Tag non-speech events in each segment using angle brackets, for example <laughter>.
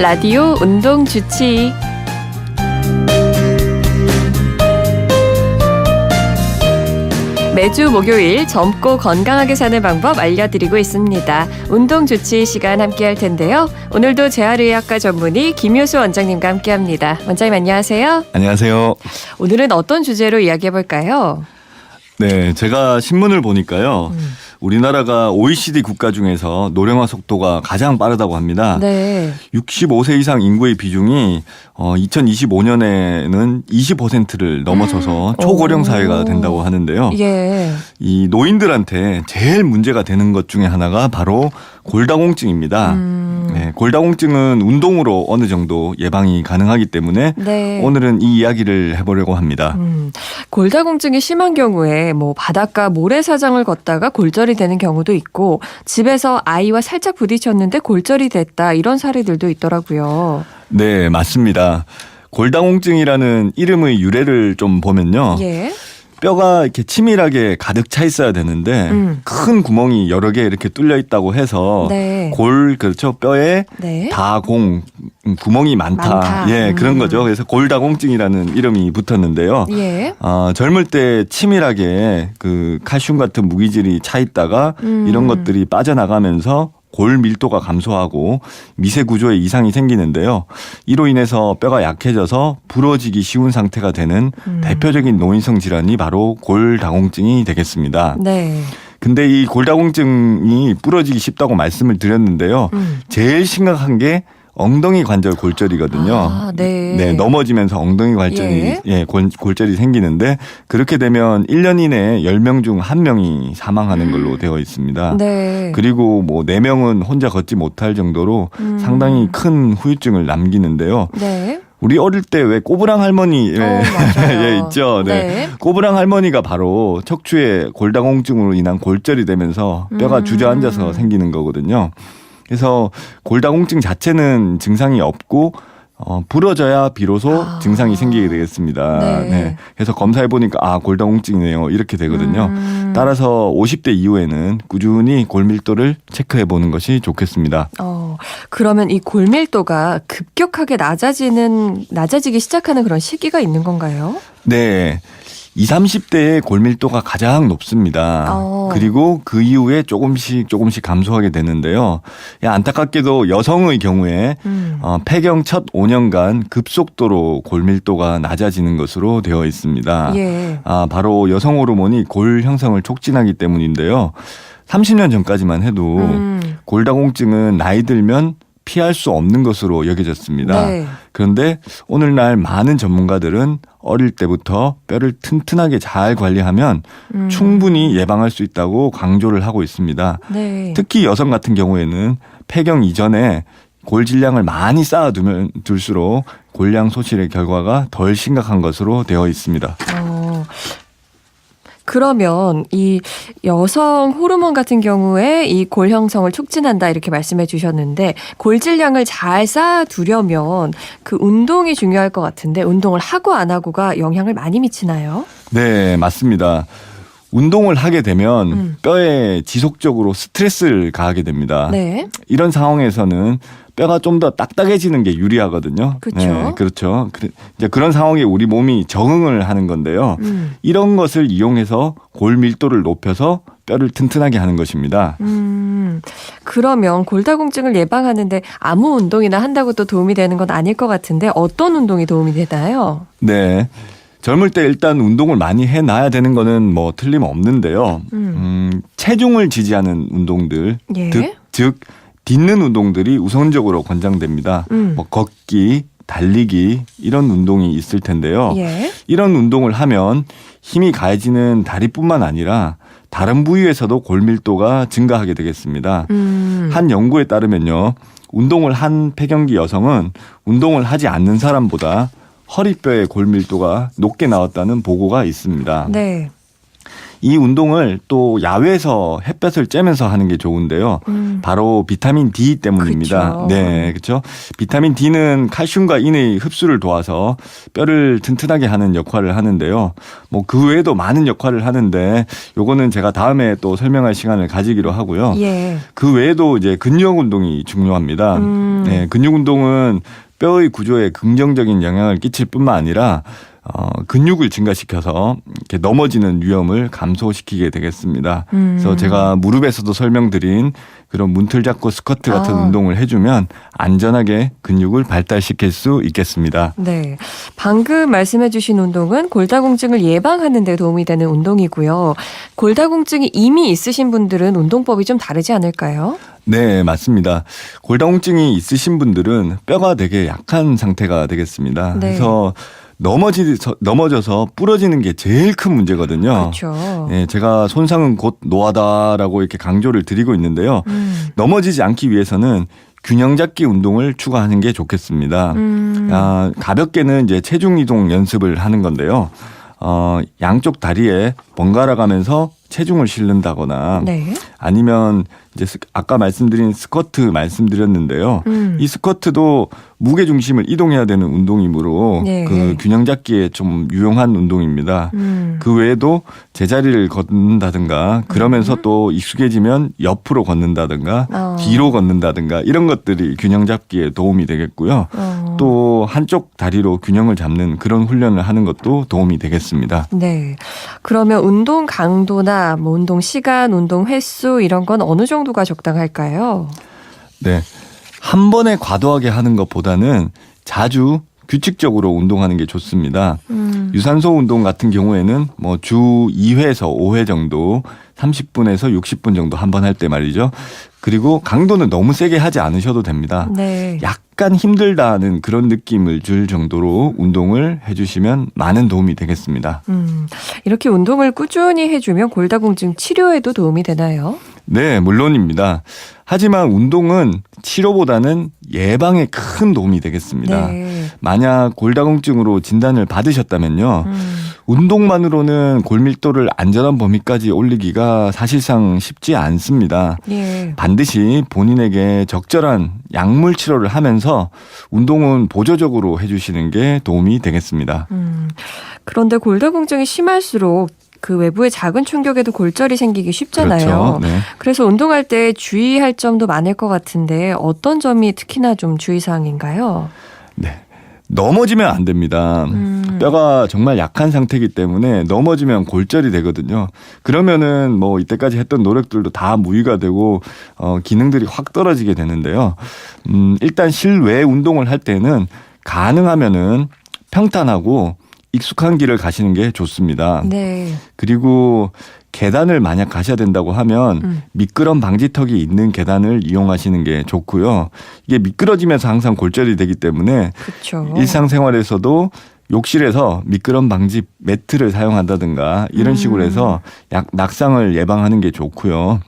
라디오 운동 주치. 매주 목요일 젊고 건강하게 사는 방법 알려드리고 있습니다. 운동 주치 시간 함께 할 텐데요. 오늘도 재활의학과 전문의 김효수 원장님과 함께 합니다. 원장님 안녕하세요. 안녕하세요. 오늘은 어떤 주제로 이야기해 볼까요? 네, 제가 신문을 보니까요. 음. 우리나라가 OECD 국가 중에서 노령화 속도가 가장 빠르다고 합니다. 네. 65세 이상 인구의 비중이 어 2025년에는 20%를 넘어서서 초고령 오. 사회가 된다고 하는데요. 예. 이 노인들한테 제일 문제가 되는 것 중에 하나가 바로 골다공증입니다. 음. 네, 골다공증은 운동으로 어느 정도 예방이 가능하기 때문에 네. 오늘은 이 이야기를 해보려고 합니다. 음, 골다공증이 심한 경우에 뭐 바닷가 모래사장을 걷다가 골절이 되는 경우도 있고 집에서 아이와 살짝 부딪혔는데 골절이 됐다 이런 사례들도 있더라고요. 네, 맞습니다. 골다공증이라는 이름의 유래를 좀 보면요. 예. 뼈가 이렇게 치밀하게 가득 차 있어야 되는데 음. 큰 구멍이 여러 개 이렇게 뚫려 있다고 해서 네. 골 그렇죠 뼈에 네. 다공 음, 구멍이 많다. 많다. 예, 그런 음. 거죠. 그래서 골다공증이라는 이름이 붙었는데요. 예. 아, 젊을 때 치밀하게 그 칼슘 같은 무기질이 차 있다가 음. 이런 것들이 빠져나가면서 골 밀도가 감소하고 미세 구조에 이상이 생기는데요. 이로 인해서 뼈가 약해져서 부러지기 쉬운 상태가 되는 음. 대표적인 노인성 질환이 바로 골다공증이 되겠습니다. 네. 근데 이 골다공증이 부러지기 쉽다고 말씀을 드렸는데요. 음. 제일 심각한 게 엉덩이 관절 골절이거든요. 아, 네. 네, 넘어지면서 엉덩이 관절이 예. 예, 골, 골절이 생기는데 그렇게 되면 1년 이내에 10명 중 1명이 사망하는 걸로 되어 있습니다. 네. 그리고 뭐 4명은 혼자 걷지 못할 정도로 음. 상당히 큰 후유증을 남기는데요. 네. 우리 어릴 때 왜 꼬부랑 할머니 예, 어. <laughs> 예, 있죠. 네. 네. 꼬부랑 할머니가 바로 척추에 골다공증으로 인한 골절이 되면서 뼈가 음. 주저앉아서 생기는 거거든요. 그래서 골다공증 자체는 증상이 없고 어, 부러져야 비로소 아. 증상이 생기게 되겠습니다. 네. 그래서 검사해 보니까 아 골다공증이네요 이렇게 되거든요. 음. 따라서 50대 이후에는 꾸준히 골밀도를 체크해 보는 것이 좋겠습니다. 어, 그러면 이 골밀도가 급격하게 낮아지는 낮아지기 시작하는 그런 시기가 있는 건가요? 네. 20, 30대의 골밀도가 가장 높습니다. 어. 그리고 그 이후에 조금씩 조금씩 감소하게 되는데요. 야, 안타깝게도 여성의 경우에 음. 어, 폐경 첫 5년간 급속도로 골밀도가 낮아지는 것으로 되어 있습니다. 예. 아, 바로 여성 호르몬이 골 형성을 촉진하기 때문인데요. 30년 전까지만 해도 음. 골다공증은 나이 들면 피할 수 없는 것으로 여겨졌습니다. 네. 그런데 오늘날 많은 전문가들은 어릴 때부터 뼈를 튼튼하게 잘 관리하면 음. 충분히 예방할 수 있다고 강조를 하고 있습니다. 네. 특히 여성 같은 경우에는 폐경 이전에 골 질량을 많이 쌓아두면 둘수록 골량 소실의 결과가 덜 심각한 것으로 되어 있습니다. 어, 그러면 이 여성 호르몬 같은 경우에 이 골 형성을 촉진한다 이렇게 말씀해 주셨는데 골 질량을 잘 쌓아두려면 그 운동이 중요할 것 같은데 운동을 하고 안 하고가 영향을 많이 미치나요? 네, 맞습니다. 운동을 하게 되면 음. 뼈에 지속적으로 스트레스를 가하게 됩니다. 네. 이런 상황에서는 뼈가 좀 더 딱딱해지는 게 유리하거든요. 그쵸. 네, 그렇죠. 그- 이제 그런 상황에 우리 몸이 적응을 하는 건데요. 음. 이런 것을 이용해서 골 밀도를 높여서 뼈를 튼튼하게 하는 것입니다. 음, 그러면 골다공증을 예방하는데 아무 운동이나 한다고 또 도움이 되는 건 아닐 것 같은데 어떤 운동이 도움이 되나요? 네. 젊을 때 일단 운동을 많이 해놔야 되는 거는 뭐 틀림없는데요. 음. 음, 체중을 지지하는 운동들, 예. 즉, 즉 딛는 운동들이 우선적으로 권장됩니다. 음. 뭐 걷기, 달리기 이런 운동이 있을 텐데요. 예. 이런 운동을 하면 힘이 가해지는 다리뿐만 아니라 다른 부위에서도 골밀도가 증가하게 되겠습니다. 음. 한 연구에 따르면요. 운동을 한 폐경기 여성은 운동을 하지 않는 사람보다 허리뼈의 골밀도가 높게 나왔다는 보고가 있습니다. 네. 이 운동을 또 야외에서 햇볕을 쬐면서 하는 게 좋은데요. 음. 바로 비타민 D 때문입니다. 그쵸. 네, 그렇죠. 비타민 D는 칼슘과 인의 흡수를 도와서 뼈를 튼튼하게 하는 역할을 하는데요. 뭐 그 외에도 많은 역할을 하는데 요거는 제가 다음에 또 설명할 시간을 가지기로 하고요. 예. 그 외에도 이제 근력 운동이 중요합니다. 음. 네, 근육 운동은 뼈의 구조에 긍정적인 영향을 끼칠 뿐만 아니라 어, 근육을 증가시켜서 이렇게 넘어지는 위험을 감소시키게 되겠습니다. 음. 그래서 제가 무릎에서도 설명드린 그런 문틀 잡고 스쿼트 같은 아. 운동을 해주면 안전하게 근육을 발달시킬 수 있겠습니다. 네. 방금 말씀해주신 운동은 골다공증을 예방하는 데 도움이 되는 운동이고요. 골다공증이 이미 있으신 분들은 운동법이 좀 다르지 않을까요? 네, 맞습니다. 골다공증이 있으신 분들은 뼈가 되게 약한 상태가 되겠습니다. 네. 그래서 넘어지, 넘어져서 부러지는 게 제일 큰 문제거든요. 그렇죠. 예, 제가 손상은 곧 노하다라고 이렇게 강조를 드리고 있는데요. 음. 넘어지지 않기 위해서는 균형 잡기 운동을 추가하는 게 좋겠습니다. 음. 아, 가볍게는 이제 체중 이동 연습을 하는 건데요. 어, 양쪽 다리에 번갈아 가면서 체중을 실른다거나 네. 아니면 이제 스- 아까 말씀드린 스쿼트 말씀드렸는데요. 음. 이 스쿼트도 무게 중심을 이동해야 되는 운동이므로 네. 그 균형 잡기에 좀 유용한 운동입니다. 음. 그 외에도 제자리를 걷는다든가 그러면서 또 익숙해지면 옆으로 걷는다든가 어. 뒤로 걷는다든가 이런 것들이 균형 잡기에 도움이 되겠고요. 어. 또 한쪽 다리로 균형을 잡는 그런 훈련을 하는 것도 도움이 되겠습니다. 네. 그러면 운동 강도나 뭐 운동 시간, 운동 횟수 이런 건 어느 정도가 적당할까요? 네. 한 번에 과도하게 하는 것보다는 자주 규칙적으로 운동하는 게 좋습니다. 음. 유산소 운동 같은 경우에는 뭐 주 2회에서 5회 정도 30분에서 60분 정도 한 번 할 때 말이죠. 그리고 강도는 너무 세게 하지 않으셔도 됩니다. 네. 약 간 힘들다는 그런 느낌을 줄 정도로 운동을 해주시면 많은 도움이 되겠습니다. 음. 이렇게 운동을 꾸준히 해주면 골다공증 치료에도 도움이 되나요? 네, 물론입니다. 하지만 운동은 치료보다는 예방에 큰 도움이 되겠습니다. 네. 만약 골다공증으로 진단을 받으셨다면요. 음. 운동만으로는 골밀도를 안전한 범위까지 올리기가 사실상 쉽지 않습니다. 예. 반드시 본인에게 적절한 약물 치료를 하면서 운동은 보조적으로 해주시는 게 도움이 되겠습니다. 음. 그런데 골다공증이 심할수록 그 외부의 작은 충격에도 골절이 생기기 쉽잖아요. 그렇죠. 네. 그래서 운동할 때 주의할 점도 많을 것 같은데 어떤 점이 특히나 좀 주의사항인가요? 네. 넘어지면 안 됩니다. 음. 뼈가 정말 약한 상태이기 때문에 넘어지면 골절이 되거든요. 그러면은 뭐 이때까지 했던 노력들도 다 무의가 되고 어 기능들이 확 떨어지게 되는데요. 음 일단 실외 운동을 할 때는 가능하면은 평탄하고 익숙한 길을 가시는 게 좋습니다. 네. 그리고 계단을 만약 가셔야 된다고 하면 음. 미끄럼 방지턱이 있는 계단을 이용하시는 게 좋고요. 이게 미끄러지면서 항상 골절이 되기 때문에 그렇죠. 일상생활에서도 욕실에서 미끄럼 방지 매트를 사용한다든가 이런 음. 식으로 해서 약 낙상을 예방하는 게 좋고요.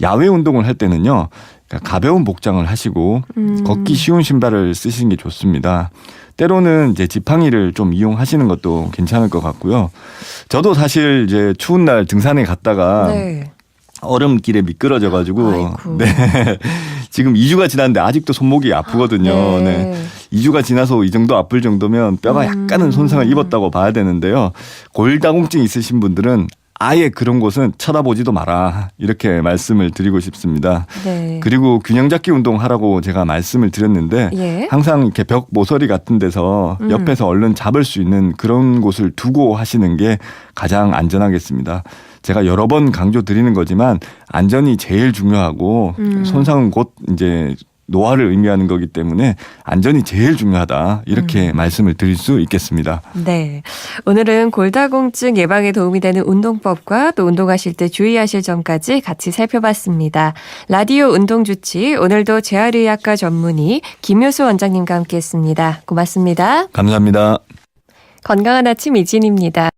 야외 운동을 할 때는요. 그러니까 가벼운 복장을 하시고 음. 걷기 쉬운 신발을 쓰시는 게 좋습니다. 때로는 이제 지팡이를 좀 이용하시는 것도 괜찮을 것 같고요. 저도 사실 이제 추운 날 등산에 갔다가 네. 얼음길에 미끄러져 가지고. 네. <laughs> 지금 2주가 지났는데 아직도 손목이 아프거든요. 네. 2주가 지나서 이 정도 아플 정도면 뼈가 약간은 음. 손상을 입었다고 봐야 되는데요. 골다공증 있으신 분들은 아예 그런 곳은 쳐다보지도 마라. 이렇게 말씀을 드리고 싶습니다. 네. 그리고 균형 잡기 운동 하라고 제가 말씀을 드렸는데 예. 항상 이렇게 벽 모서리 같은 데서 음. 옆에서 얼른 잡을 수 있는 그런 곳을 두고 하시는 게 가장 안전하겠습니다. 제가 여러 번 강조 드리는 거지만 안전이 제일 중요하고 음. 손상은 곧 이제 노화를 의미하는 거기 때문에 안전이 제일 중요하다. 이렇게 음. 말씀을 드릴 수 있겠습니다. 네. 오늘은 골다공증 예방에 도움이 되는 운동법과 또 운동하실 때 주의하실 점까지 같이 살펴봤습니다. 라디오 운동 주치 오늘도 재활의학과 전문의 김효수 원장님과 함께했습니다. 고맙습니다. 감사합니다. 건강한 아침 이진입니다.